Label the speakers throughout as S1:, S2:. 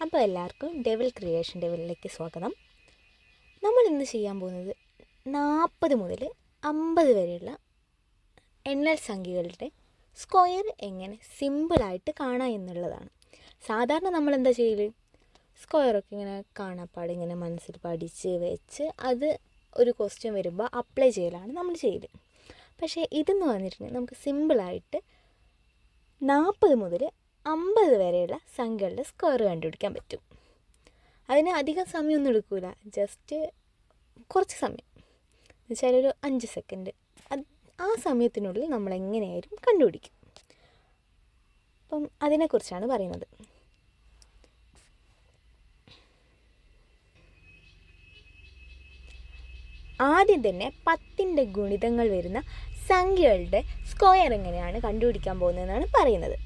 S1: അപ്പോൾ എല്ലാവർക്കും devil creation ഡെവിലേക്ക് സ്വാഗതം. നമ്മൾ ഇന്ന് ചെയ്യാൻ പോകുന്നത് നാൽപ്പത് മുതൽ അമ്പത് വരെയുള്ള എണ്ണൽ സംഖ്യകളുടെ സ്ക്വയർ എങ്ങനെ സിമ്പിളായിട്ട് കാണാം എന്നുള്ളതാണ്. സാധാരണ നമ്മൾ എന്താ ചെയ്യൽ സ്ക്വയറൊക്കെ ഇങ്ങനെ കാണാപ്പാട് ഇങ്ങനെ മനസ്സിൽ പഠിച്ച് വെച്ച് അത് ഒരു ക്വസ്റ്റ്യൻ വരുമ്പോൾ അപ്ലൈ ചെയ്യലാണ് നമ്മൾ ചെയ്യൽ പക്ഷേ ഇതെന്ന് പറഞ്ഞിട്ടുണ്ടെങ്കിൽ നമുക്ക് സിമ്പിളായിട്ട് നാൽപ്പത് മുതൽ അമ്പത് വരെയുള്ള സംഖ്യകളുടെ സ്ക്വയർ കണ്ടുപിടിക്കാൻ പറ്റും. അതിന് അധികം സമയമൊന്നും എടുക്കില്ല ജസ്റ്റ് കുറച്ച് സമയം. എന്നുവെച്ചാൽ ഒരു അഞ്ച് സെക്കൻഡ് ആ സമയത്തിനുള്ളിൽ നമ്മൾ എങ്ങനെയായാലും കണ്ടുപിടിക്കും. അപ്പം അതിനെക്കുറിച്ചാണ് പറയുന്നത്. ആദ്യം തന്നെ പത്തിന്റെ ഗുണിതങ്ങൾ വരുന്ന സംഖ്യകളുടെ സ്ക്വയർ എങ്ങനെയാണ് കണ്ടുപിടിക്കാൻ പോകുന്നതെന്നാണ് പറയുന്നത്.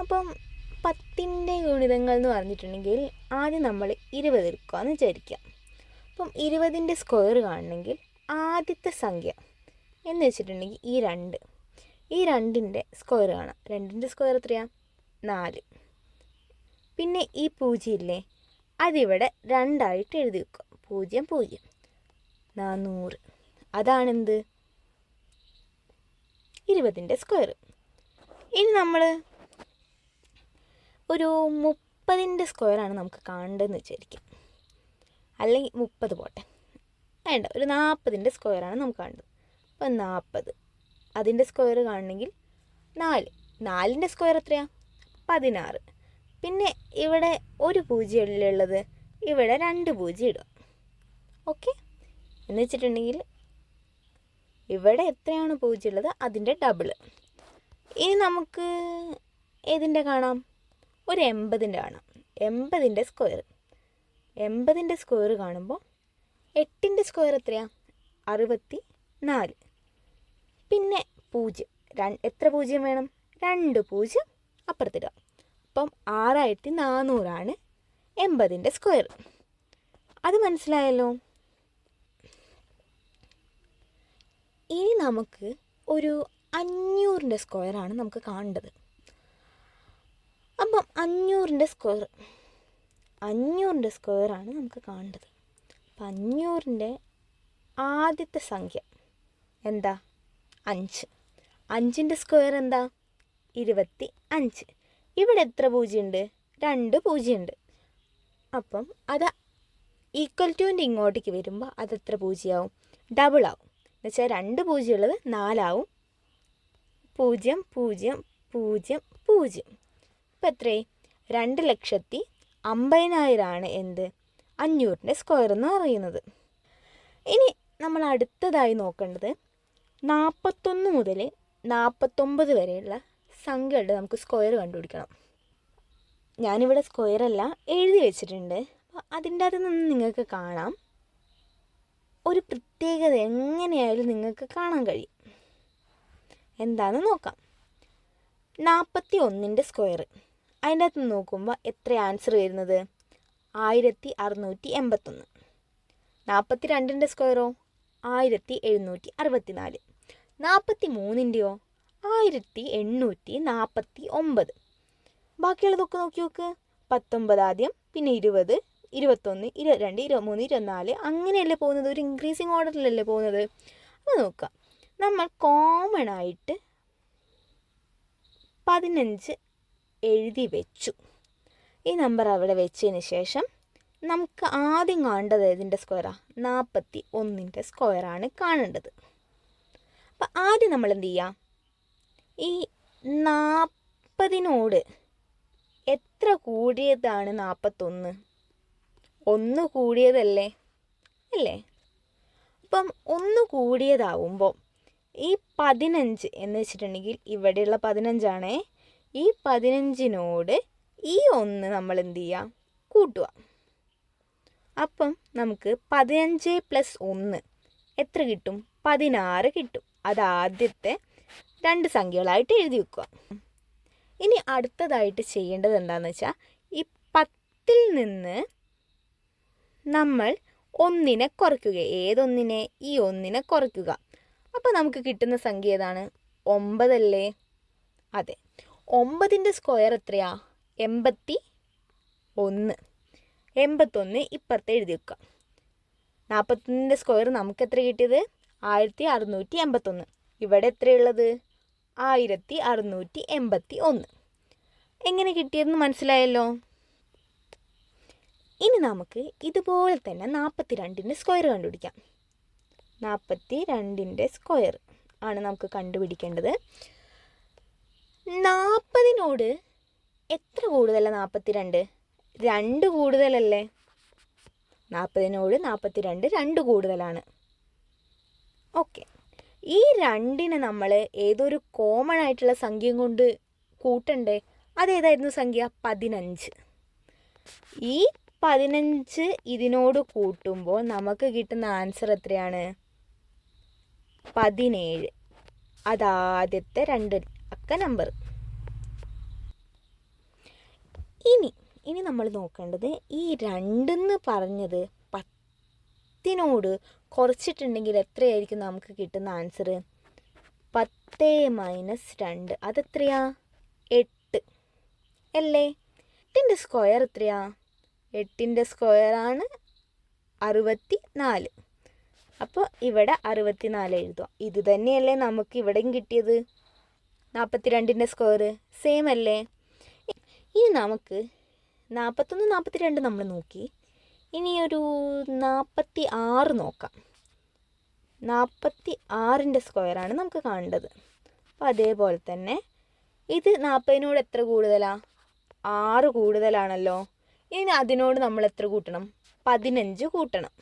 S1: അപ്പം പത്തിന്റെ ഗുണിതങ്ങൾ എന്ന് പറഞ്ഞിട്ടുണ്ടെങ്കിൽ ആദ്യം നമ്മൾ ഇരുപത് എടുക്കുകയെന്ന് വിചാരിക്കാം അപ്പം ഇരുപതിന്റെ സ്ക്വയർ കാണണമെങ്കിൽ ആദ്യത്തെ സംഖ്യ എന്ന് വെച്ചിട്ടുണ്ടെങ്കിൽ ഈ രണ്ട്. ഈ രണ്ടിന്റെ സ്ക്വയർ കാണാം. രണ്ടിന്റെ സ്ക്വയർ എത്രയാണ് നാല്. പിന്നെ ഈ പൂജ്യം ഇല്ലേ? അതിവിടെ രണ്ടായിട്ട് എഴുതി വെക്കുക. പൂജ്യം പൂജ്യം. നാനൂറ് അതാണെന്ത്? ഇരുപതിന്റെ സ്ക്വയർ ഇനി നമ്മൾ ഒരു മുപ്പതിന്റെ സ്ക്വയറാണ് നമുക്ക് കാണേണ്ടതെന്ന് വിചാരിക്കും. അല്ലെങ്കിൽ മുപ്പത് പോട്ടെ. വേണ്ട ഒരു നാൽപ്പതിന്റെ സ്ക്വയറാണ് നമുക്ക് കാണേണ്ടത്. അപ്പം നാൽപ്പത്. അതിന്റെ സ്ക്വയർ കാണണമെങ്കിൽ നാല്. നാലിന്റെ സ്ക്വയർ എത്രയാണ് പതിനാറ്. പിന്നെ ഇവിടെ ഒരു പൂജ്യം ഉള്ളത്? ഇവിടെ രണ്ട് പൂജ്യം ഇടുക. ഓക്കെ? എന്ന് വെച്ചിട്ടുണ്ടെങ്കിൽ ഇവിടെ എത്രയാണ് പൂജ്യം ഉള്ളത്? അതിന്റെ ഡബിൾ. ഇനി നമുക്ക് ഏതിന്റെ കാണാം? ഒരു എൺപതിന്റെ കാണാം. എൺപതിന്റെ സ്ക്വയർ എൺപതിന്റെ സ്ക്വയർ കാണുമ്പോൾ എട്ടിന്റെ സ്ക്വയർ എത്രയാണ് അറുപത്തി നാല് പിന്നെ പൂജ്യം. എത്ര പൂജ്യം വേണം? രണ്ട് പൂജ്യം അപ്പുറത്തിടുക. അപ്പം ആറായിരത്തി നാനൂറാണ് എൺപതിന്റെ സ്ക്വയർ അത് മനസ്സിലായല്ലോ? ഇനി നമുക്ക് ഒരു അഞ്ഞൂറിന്റെ സ്ക്വയറാണ് നമുക്ക് കാണേണ്ടത്. അപ്പം അഞ്ഞൂറിന്റെ സ്ക്വയർ. അഞ്ഞൂറിന്റെ സ്ക്വയറാണ് നമുക്ക് കാണേണ്ടത്. അപ്പം അഞ്ഞൂറിന്റെ ആദ്യത്തെ സംഖ്യ എന്താ? അഞ്ച്. അഞ്ചിന്റെ സ്ക്വയർ എന്താ? ഇരുപത്തി അഞ്ച്. ഇവിടെ എത്ര പൂജ്യമുണ്ട്? രണ്ട് പൂജ്യമുണ്ട്. അപ്പം അത് ഈക്വൽ ടുവിന്റെ ഇങ്ങോട്ടേക്ക് വരുമ്പോൾ അത് എത്ര പൂജ്യമാവും? ഡബിൾ ആവും. എന്നുവെച്ചാൽ രണ്ട് പൂജ്യമുള്ളത് നാലാവും. പൂജ്യം പൂജ്യം പൂജ്യം പൂജ്യം. ഇപ്പം എത്രയായി രണ്ട് ലക്ഷത്തി അമ്പതിനായിരമാണ് എന്ത്? അഞ്ഞൂറിന്റെ സ്ക്വയർ എന്ന് പറയുന്നത്. ഇനി നമ്മൾ അടുത്തതായി നോക്കേണ്ടത് നാൽപ്പത്തൊന്ന് മുതൽ നാൽപ്പത്തൊമ്പത് വരെയുള്ള സംഖ്യകളുടെ നമുക്ക് സ്ക്വയർ കണ്ടുപിടിക്കണം. ഞാനിവിടെ സ്ക്വയറല്ല എഴുതി വെച്ചിട്ടുണ്ട്. അപ്പോൾ അതിന്റെ അകത്ത് നിന്ന് നിങ്ങൾക്ക് കാണാം. ഒരു പ്രത്യേകത എങ്ങനെയായാലും നിങ്ങൾക്ക് കാണാൻ കഴിയും. എന്താണെന്ന് നോക്കാം. നാൽപ്പത്തി ഒന്നിന്റെ സ്ക്വയർ അതിന്റെ അകത്ത് നോക്കുമ്പോൾ എത്ര ആൻസർ വരുന്നത്? ആയിരത്തി അറുന്നൂറ്റി എൺപത്തൊന്ന് നാൽപ്പത്തി രണ്ടിന്റെ സ്ക്വയറോ ആയിരത്തി എഴുന്നൂറ്റി അറുപത്തി നാല് നാൽപ്പത്തി മൂന്നിന്റെയോ ആയിരത്തി എണ്ണൂറ്റി നാൽപ്പത്തി ഒമ്പത് ബാക്കിയുള്ളതൊക്കെ നോക്കി നോക്ക്. പത്തൊമ്പത് ആദ്യം പിന്നെ ഇരുപത് ഇരുപത്തൊന്ന് ഇരുപത്തിരണ്ട് ഇരുപത്തിമൂന്ന് ഇരുപത്തിനാല്. അങ്ങനെയല്ലേ പോകുന്നത്? ഒരു ഇൻക്രീസിങ് ഓർഡറിലല്ലേ പോകുന്നത്? അപ്പോൾ നോക്കാം നമ്മൾ കോമൺ ആയിട്ട് പതിനഞ്ച് എഴുതി വെച്ചു. ഈ നമ്പർ അവിടെ വെച്ചതിന് ശേഷം നമുക്ക് ആദ്യം കാണേണ്ടത് ഏതിന്റെ സ്ക്വയറാണ് നാൽപ്പത്തി ഒന്നിന്റെ സ്ക്വയറാണ് കാണേണ്ടത്. അപ്പം ആദ്യം നമ്മൾ എന്ത് ചെയ്യാം? ഈ നാൽപ്പതിനോട് എത്ര കൂടിയതാണ് നാൽപ്പത്തൊന്ന് ഒന്ന് കൂടിയതല്ലേ? അല്ലേ? അപ്പം ഒന്ന് കൂടിയതാവുമ്പോൾ ഈ പതിനഞ്ച് എന്ന് വെച്ചിട്ടുണ്ടെങ്കിൽ ഇവിടെയുള്ള പതിനഞ്ചാണേ ഈ പതിനഞ്ചിനോട് ഈ ഒന്ന് നമ്മൾ എന്ത് ചെയ്യുക കൂട്ടുക. അപ്പം നമുക്ക് പതിനഞ്ച് പ്ലസ് ഒന്ന് എത്ര കിട്ടും? പതിനാറ് കിട്ടും. അത് ആദ്യത്തെ രണ്ട് സംഖ്യകളായിട്ട് എഴുതി വെക്കുക. ഇനി അടുത്തതായിട്ട് ചെയ്യേണ്ടത് എന്താണെന്ന് വെച്ചാൽ ഈ പത്തിൽ നിന്ന് നമ്മൾ ഒന്നിനെ കുറയ്ക്കുക. ഏതൊന്നിനെ? ഈ ഒന്നിനെ കുറയ്ക്കുക. അപ്പോൾ നമുക്ക് കിട്ടുന്ന സംഖ്യ ഏതാണ്? ഒമ്പതല്ലേ? അതെ. ഒമ്പതിന്റെ സ്ക്വയർ എത്രയാ? എൺപത്തി ഒന്ന്. എൺപത്തൊന്ന് ഇപ്പുറത്ത് എഴുതി വെക്കുക. നാൽപ്പത്തൊന്നിന്റെ സ്ക്വയർ നമുക്ക് എത്ര കിട്ടിയത്? ആയിരത്തി അറുന്നൂറ്റി എൺപത്തൊന്ന്. ഇവിടെ എത്രയുള്ളത്? ആയിരത്തി അറുന്നൂറ്റി എൺപത്തി ഒന്ന് എങ്ങനെ കിട്ടിയതെന്ന് മനസ്സിലായല്ലോ? ഇനി നമുക്ക് ഇതുപോലെ തന്നെ നാൽപ്പത്തി രണ്ടിന്റെ സ്ക്വയർ കണ്ടുപിടിക്കാം. നാൽപ്പത്തി രണ്ടിന്റെ സ്ക്വയർ ആണ് നമുക്ക് കണ്ടുപിടിക്കേണ്ടത്. നാൽപ്പതിനോട് എത്ര കൂടുതലാണ് നാൽപ്പത്തി രണ്ട് രണ്ട് കൂടുതലല്ലേ? നാൽപ്പതിനോട് നാൽപ്പത്തി രണ്ട് രണ്ട് കൂടുതലാണ്. ഓക്കെ. ഈ രണ്ടിനെ നമ്മൾ ഏതൊരു കോമൺ ആയിട്ടുള്ള സംഖ്യയും കൊണ്ട് കൂട്ടണ്ടേ? അതേതായിരുന്നു സംഖ്യ? പതിനഞ്ച്. ഈ പതിനഞ്ച് ഇതിനോട് കൂട്ടുമ്പോൾ നമുക്ക് കിട്ടുന്ന ആൻസർ എത്രയാണ്? പതിനേഴ്. അതാദ്യത്തെ രണ്ട് അക്ക നമ്പർ ഇനി ഇനി നമ്മൾ നോക്കേണ്ടത് ഈ രണ്ടെന്ന് പറഞ്ഞത് പത്തിനോട് കുറച്ചിട്ടുണ്ടെങ്കിൽ എത്രയായിരിക്കും നമുക്ക് കിട്ടുന്ന ആൻസർ പത്ത് മൈനസ് രണ്ട്. അതെത്രയാ? എട്ട്. അല്ലേ? എട്ടിന്റെ സ്ക്വയർ എത്രയാ? എട്ടിന്റെ സ്ക്വയറാണ് അറുപത്തി നാല് അപ്പോൾ ഇവിടെ അറുപത്തി നാല് എഴുതുക. ഇത് തന്നെയല്ലേ നമുക്ക് ഇവിടെയും കിട്ടിയത്? നാൽപ്പത്തി രണ്ടിന്റെ സ്ക്വയർ സെയിം അല്ലേ? ഇനി നമുക്ക് നാൽപ്പത്തൊന്ന് നാൽപ്പത്തി രണ്ട് നമ്മൾ നോക്കി. ഇനി ഒരു നാൽപ്പത്തി ആറ് നോക്കാം. നാൽപ്പത്തി ആറിന്റെ സ്ക്വയറാണ് നമുക്ക് കാണേണ്ടത്. അപ്പോൾ അതേപോലെ തന്നെ ഇത് നാൽപ്പതിനോട് എത്ര കൂടുതലാണ് ആറ് കൂടുതലാണല്ലോ. ഇനി അതിനോട് നമ്മൾ എത്ര കൂട്ടണം? പതിനഞ്ച് കൂട്ടണം.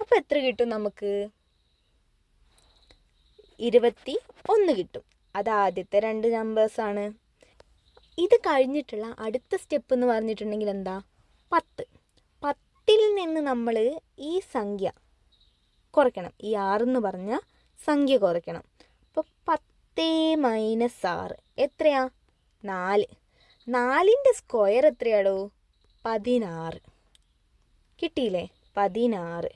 S1: അപ്പോൾ എത്ര കിട്ടും നമുക്ക്? ഇരുപത്തി ഒന്ന് കിട്ടും. അത് ആദ്യത്തെ രണ്ട് നമ്പേഴ്സാണ് ഇത് കഴിഞ്ഞിട്ടുള്ള അടുത്ത സ്റ്റെപ്പ് എന്ന് പറഞ്ഞിട്ടുണ്ടെങ്കിൽ എന്താ? പത്ത്. പത്തിൽ നിന്ന് നമ്മൾ ഈ സംഖ്യ കുറയ്ക്കണം. ഈ ആറെന്ന് പറഞ്ഞ സംഖ്യ കുറയ്ക്കണം. അപ്പോൾ പത്തേ മൈനസ് ആറ്. എത്രയാ? നാല്. നാലിന്റെ സ്ക്വയർ എത്രയാടോ? പതിനാറ്. കിട്ടിയില്ലേ? പതിനാറ്.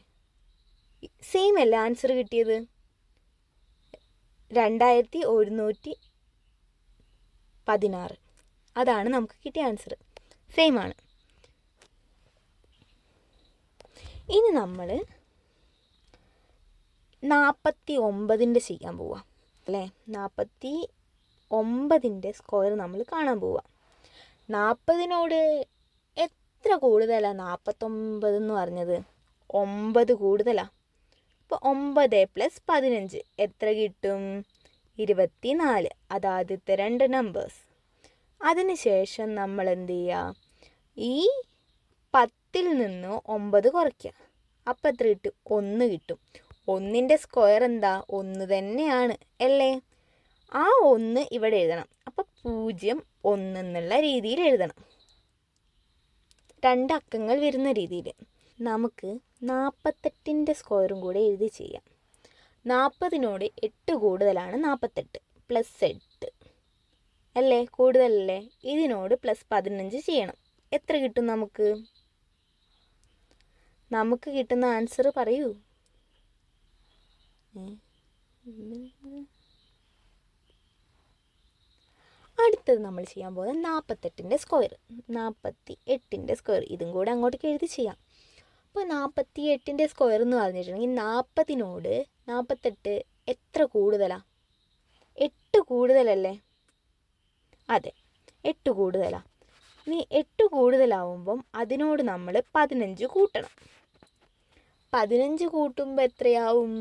S1: സെയിം അല്ലേ ആൻസർ കിട്ടിയത്? രണ്ടായിരത്തി ഒരുന്നൂറ്റി പതിനാറ് അതാണ് നമുക്ക് കിട്ടിയ ആൻസർ സെയിം ആണ്. ഇനി നമ്മൾ നാൽപ്പത്തി ഒമ്പതിന്റെ ചെയ്യാൻ പോവാം. അല്ലേ? നാൽപ്പത്തി ഒമ്പതിന്റെ സ്ക്വയർ നമ്മൾ കാണാൻ പോവാം. നാൽപ്പതിനോട് എത്ര കൂടുതലാണ് നാൽപ്പത്തൊമ്പത് എന്ന് പറഞ്ഞത്? ഒമ്പത് കൂടുതലാണ് അപ്പോൾ ഒമ്പത് പ്ലസ് പതിനഞ്ച്. എത്ര കിട്ടും? ഇരുപത്തി നാല് അതാദ്യത്തെ രണ്ട് നമ്പേഴ്സ് അതിനുശേഷം നമ്മൾ എന്ത് ചെയ്യുക ഈ പത്തിൽ നിന്ന് ഒമ്പത് കുറയ്ക്കുക അപ്പം എത്ര കിട്ടും? ഒന്ന് കിട്ടും. ഒന്നിന്റെ സ്ക്വയർ എന്താ? ഒന്ന് തന്നെയാണ്. അല്ലേ? ആ ഒന്ന് ഇവിടെ എഴുതണം. അപ്പം പൂജ്യം ഒന്ന് എന്നുള്ള രീതിയിൽ എഴുതണം. രണ്ട് അക്കങ്ങൾ വരുന്ന രീതിയിൽ. നമുക്ക് നാൽപ്പത്തെട്ടിന്റെ സ്ക്വയറും കൂടെ എഴുതി ചെയ്യാം. നാൽപ്പതിനോട് എട്ട് കൂടുതലാണ് നാൽപ്പത്തെട്ട് പ്ലസ് എട്ട്. അല്ലേ? കൂടുതലല്ലേ? ഇതിനോട് പ്ലസ് പതിനഞ്ച് ചെയ്യണം. എത്ര കിട്ടും നമുക്ക്? നമുക്ക് കിട്ടുന്ന ആൻസർ പറയൂ. അടുത്തത് നമ്മൾ ചെയ്യാൻ പോകുന്നത് നാൽപ്പത്തെട്ടിന്റെ സ്ക്വയർ നാൽപ്പത്തി എട്ടിന്റെ സ്ക്വയർ ഇതും കൂടെ അങ്ങോട്ടേക്ക് എഴുതി ചെയ്യാം. അപ്പോൾ നാൽപ്പത്തി എട്ടിന്റെ സ്ക്വയർ എന്ന് പറഞ്ഞിട്ടുണ്ടെങ്കിൽ നാൽപ്പതിനോട് നാൽപ്പത്തെട്ട് എത്ര കൂടുതലാണ് എട്ട് കൂടുതലല്ലേ? അതെ എട്ട് കൂടുതലാണ് ഇനി എട്ട് കൂടുതലാവുമ്പം അതിനോട് നമ്മൾ പതിനഞ്ച് കൂട്ടണം. പതിനഞ്ച് കൂട്ടുമ്പോൾ എത്രയാവും?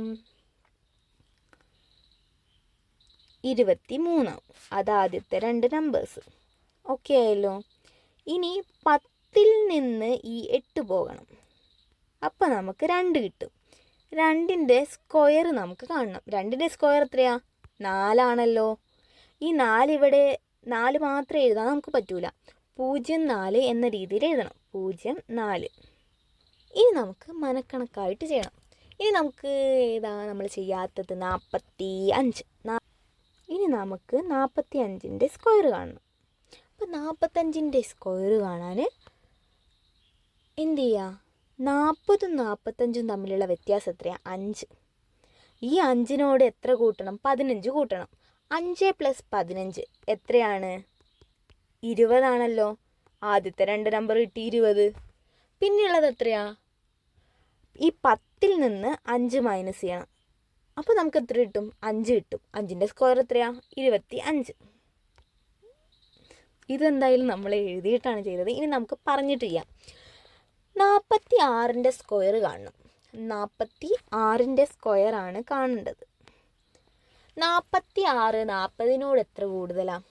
S1: ഇരുപത്തി മൂന്നാവും അതാദ്യത്തെ രണ്ട് നമ്പേഴ്സ് ഓക്കെ ആയല്ലോ. ഇനി പത്തിൽ നിന്ന് ഈ എട്ട് പോകണം. അപ്പം നമുക്ക് രണ്ട് കിട്ടും. രണ്ടിന്റെ സ്ക്വയർ നമുക്ക് കാണണം. രണ്ടിന്റെ സ്ക്വയർ എത്രയാ? നാലാണല്ലോ. ഈ നാലിവിടെ നാല് മാത്രം എഴുതാൻ നമുക്ക് പറ്റൂല. പൂജ്യം നാല് എന്ന രീതിയിൽ എഴുതണം. പൂജ്യം നാല്. ഇനി നമുക്ക് മനക്കണക്കായിട്ട് ചെയ്യണം. ഇനി നമുക്ക് ഏതാ നമ്മൾ ചെയ്യാത്തത്? നാൽപ്പത്തി അഞ്ച് ഇനി നമുക്ക് നാൽപ്പത്തി അഞ്ചിന്റെ സ്ക്വയർ കാണണം. അപ്പോൾ നാൽപ്പത്തഞ്ചിന്റെ സ്ക്വയർ കാണാൻ എന്ത് ചെയ്യുക നാൽപ്പതും നാൽപ്പത്തഞ്ചും തമ്മിലുള്ള വ്യത്യാസം എത്രയാണ് അഞ്ച്. ഈ അഞ്ചിനോട് എത്ര കൂട്ടണം? പതിനഞ്ച് കൂട്ടണം. അഞ്ച് പ്ലസ് പതിനഞ്ച് എത്രയാണ്? ഇരുപതാണല്ലോ. ആദ്യത്തെ രണ്ട് നമ്പർ കിട്ടി ഇരുപത്. പിന്നെയുള്ളത് എത്രയാ? ഈ പത്തിൽ നിന്ന് അഞ്ച് മൈനസ് ചെയ്യണം. അപ്പോൾ നമുക്ക് എത്ര കിട്ടും? അഞ്ച് കിട്ടും. അഞ്ചിന്റെ സ്ക്വയർ എത്രയാ? ഇരുപത്തി അഞ്ച് ഇതെന്തായാലും നമ്മൾ എഴുതിയിട്ടാണ് ചെയ്തത്. ഇനി നമുക്ക് പറഞ്ഞിട്ട് ചെയ്യാം. നാൽപ്പത്തി ആറിന്റെ സ്ക്വയർ കാണണം. നാൽപ്പത്തി ആറിന്റെ സ്ക്വയർ ആണ് കാണേണ്ടത്. നാൽപ്പത്തി ആറ് നാൽപ്പതിനോട് എത്ര കൂടുതലാ?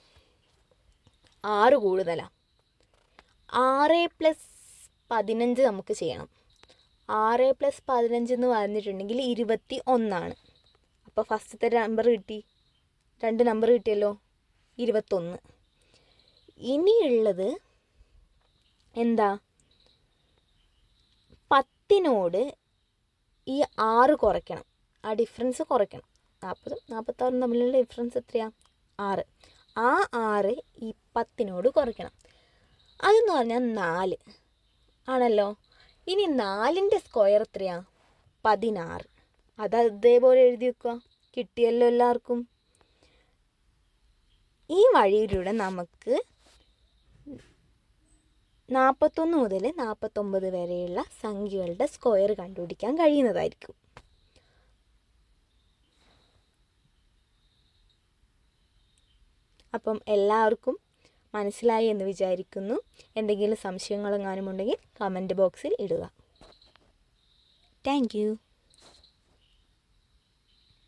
S1: ആറ് കൂടുതലാ. ആറ് പ്ലസ് പതിനഞ്ച് നമുക്ക് ചെയ്യണം. ആറ് പ്ലസ് പതിനഞ്ച് എന്ന് പറഞ്ഞിട്ടുണ്ടെങ്കിൽ ഇരുപത്തി ഒന്നാണ് അപ്പോൾ ഫസ്റ്റത്തെ നമ്പർ കിട്ടി. രണ്ട് നമ്പർ കിട്ടിയല്ലോ? ഇരുപത്തൊന്ന്. ഇനിയുള്ളത് എന്താ? പത്തിനോട് ഈ ആറ് കുറയ്ക്കണം. ആ ഡിഫറൻസ് കുറയ്ക്കണം. നാൽപ്പതും നാൽപ്പത്താറും തമ്മിലുള്ള ഡിഫറൻസ് എത്രയാണ് ആറ്. ആ ആറ് ഈ പത്തിനോട് കുറയ്ക്കണം. അതെന്ന് പറഞ്ഞാൽ നാല്. ആണല്ലോ? ഇനി നാലിന്റെ സ്ക്വയർ എത്രയാണ് പതിനാറ്. അത് അതേപോലെ എഴുതി വെക്കുക. കിട്ടിയല്ലോ എല്ലാവർക്കും. ഈ വഴിയിലൂടെ നമുക്ക് നാൽപ്പത്തൊന്ന് മുതൽ നാൽപ്പത്തൊമ്പത് വരെയുള്ള സംഖ്യകളുടെ സ്ക്വയർ കണ്ടുപിടിക്കാൻ കഴിയുന്നതായിരിക്കും. അപ്പം എല്ലാവർക്കും മനസ്സിലായി എന്ന് വിചാരിക്കുന്നു. എന്തെങ്കിലും സംശയങ്ങളെങ്ങാനും ഉണ്ടെങ്കിൽ കമന്റ് ബോക്സിൽ ഇടുക. താങ്ക്